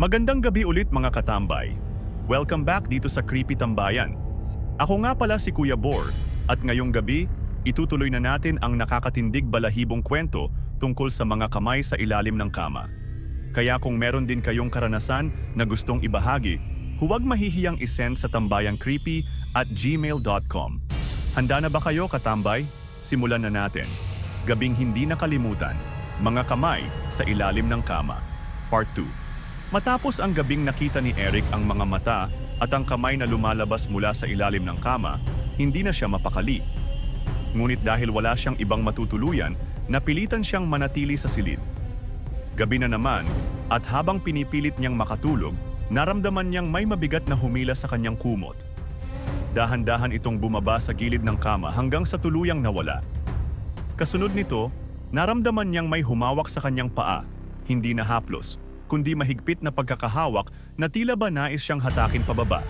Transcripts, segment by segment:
Magandang gabi ulit mga katambay. Welcome back dito sa Creepy Tambayan. Ako nga pala si Kuya Bor at ngayong gabi, itutuloy na natin ang nakakatindig balahibong kwento tungkol sa mga kamay sa ilalim ng kama. Kaya kung meron din kayong karanasan na gustong ibahagi, huwag mahihiyang isend sa tambayangcreepy at gmail.com. Handa na ba kayo katambay? Simulan na natin. Gabing hindi nakalimutan, mga kamay sa ilalim ng kama. Part 2. Matapos ang gabing nakita ni Eric ang mga mata at ang kamay na lumalabas mula sa ilalim ng kama, hindi na siya mapakali. Ngunit dahil wala siyang ibang matutuluyan, napilitan siyang manatili sa silid. Gabi na naman, at habang pinipilit niyang makatulog, naramdaman niyang may mabigat na humila sa kanyang kumot. Dahan-dahan itong bumaba sa gilid ng kama hanggang sa tuluyang nawala. Kasunod nito, naramdaman niyang may humawak sa kanyang paa, hindi na haplos, kundi mahigpit na pagkakahawak na tila ba nais siyang hatakin pababa.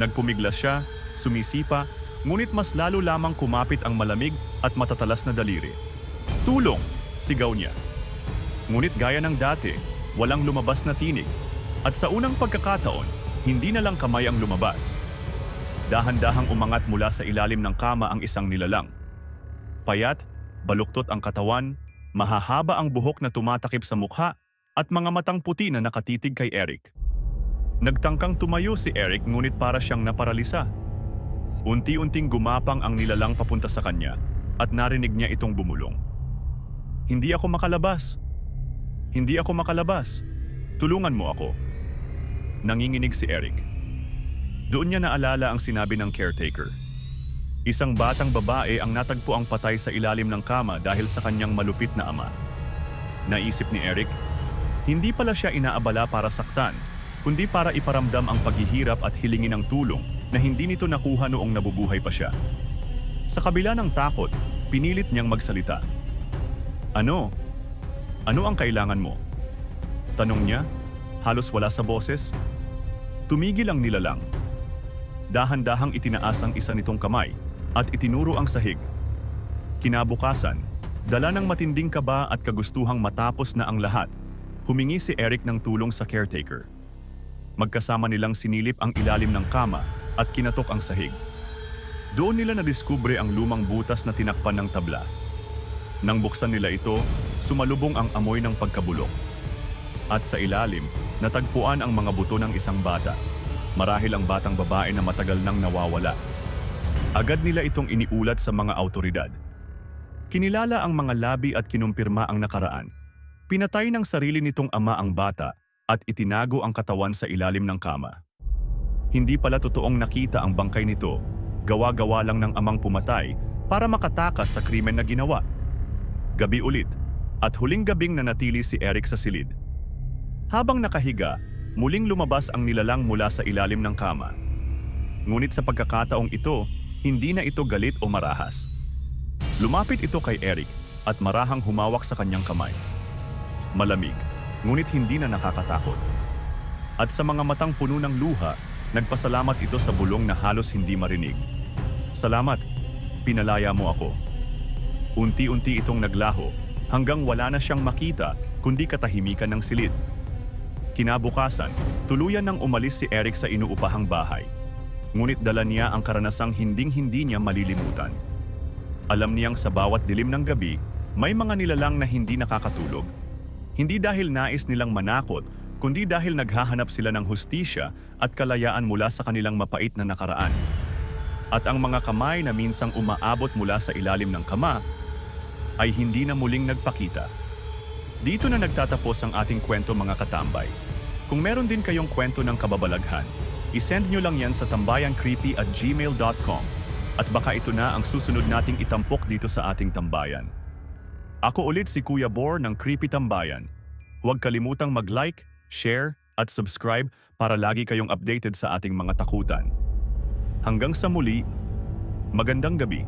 Nagpumiglas siya, sumisipa, ngunit mas lalo lamang kumapit ang malamig at matatalas na daliri. Tulong! Sigaw niya. Ngunit gaya ng dati, walang lumabas na tinig. At sa unang pagkakataon, hindi na lang kamay ang lumabas. Dahan-dahang umangat mula sa ilalim ng kama ang isang nilalang. Payat, baluktot ang katawan, mahahaba ang buhok na tumatakip sa mukha at mga matang puti na nakatitig kay Eric. Nagtangkang tumayo si Eric ngunit para siyang naparalisa. Unti-unting gumapang ang nilalang papunta sa kanya at narinig niya itong bumulong. Hindi ako makalabas. Hindi ako makalabas. Tulungan mo ako. Nanginginig si Eric. Doon niya naalala ang sinabi ng caretaker. Isang batang babae ang natagpo ang patay sa ilalim ng kama dahil sa kanyang malupit na ama. Naisip ni Eric, hindi pala siya inaabala para saktan, kundi para iparamdam ang paghihirap at hilingin ng tulong na hindi nito nakuha noong nabubuhay pa siya. Sa kabila ng takot, pinilit niyang magsalita. Ano? Ano ang kailangan mo? Tanong niya, halos wala sa boses. Tumigil ang nilalang. Dahan-dahang itinaas ang isa nitong kamay at itinuro ang sahig. Kinabukasan, dala ng matinding kaba at kagustuhang matapos na ang lahat, humingi si Eric ng tulong sa caretaker. Magkasama nilang sinilip ang ilalim ng kama at kinatok ang sahig. Doon nila nadiskubre ang lumang butas na tinakpan ng tabla. Nang buksan nila ito, sumalubong ang amoy ng pagkabulok. At sa ilalim, natagpuan ang mga buto ng isang bata. Marahil ang batang babae na matagal nang nawawala. Agad nila itong iniulat sa mga autoridad. Kinilala ang mga labi at kinumpirma ang nakaraan. Pinatay ng sarili nitong ama ang bata at itinago ang katawan sa ilalim ng kama. Hindi pala totoong nakita ang bangkay nito, gawa-gawa lang ng amang pumatay para makatakas sa krimen na ginawa. Gabi ulit, at huling gabing nanatili si Eric sa silid. Habang nakahiga, muling lumabas ang nilalang mula sa ilalim ng kama. Ngunit sa pagkakataong ito, hindi na ito galit o marahas. Lumapit ito kay Eric at marahang humawak sa kanyang kamay. Malamig, ngunit hindi na nakakatakot. At sa mga matang puno ng luha, nagpasalamat ito sa bulong na halos hindi marinig. Salamat, pinalaya mo ako. Unti-unti itong naglaho hanggang wala na siyang makita kundi katahimikan ng silid. Kinabukasan, tuluyan nang umalis si Eric sa inuupahang bahay. Ngunit dala niya ang karanasang hinding-hindi niya malilimutan. Alam niyang sa bawat dilim ng gabi, may mga nilalang na hindi nakakatulog. Hindi dahil nais nilang manakot, kundi dahil naghahanap sila ng hustisya at kalayaan mula sa kanilang mapait na nakaraan. At ang mga kamay na minsang umaabot mula sa ilalim ng kama ay hindi na muling nagpakita. Dito na nagtatapos ang ating kwento mga katambay. Kung meron din kayong kwento ng kababalaghan, isend nyo lang yan sa tambayangcreepy at gmail.com at baka ito na ang susunod nating itampok dito sa ating tambayan. Ako ulit si Kuya Bor ng Creepy Tambayan. Huwag kalimutang mag-like, share, at subscribe para lagi kayong updated sa ating mga takutan. Hanggang sa muli, magandang gabi.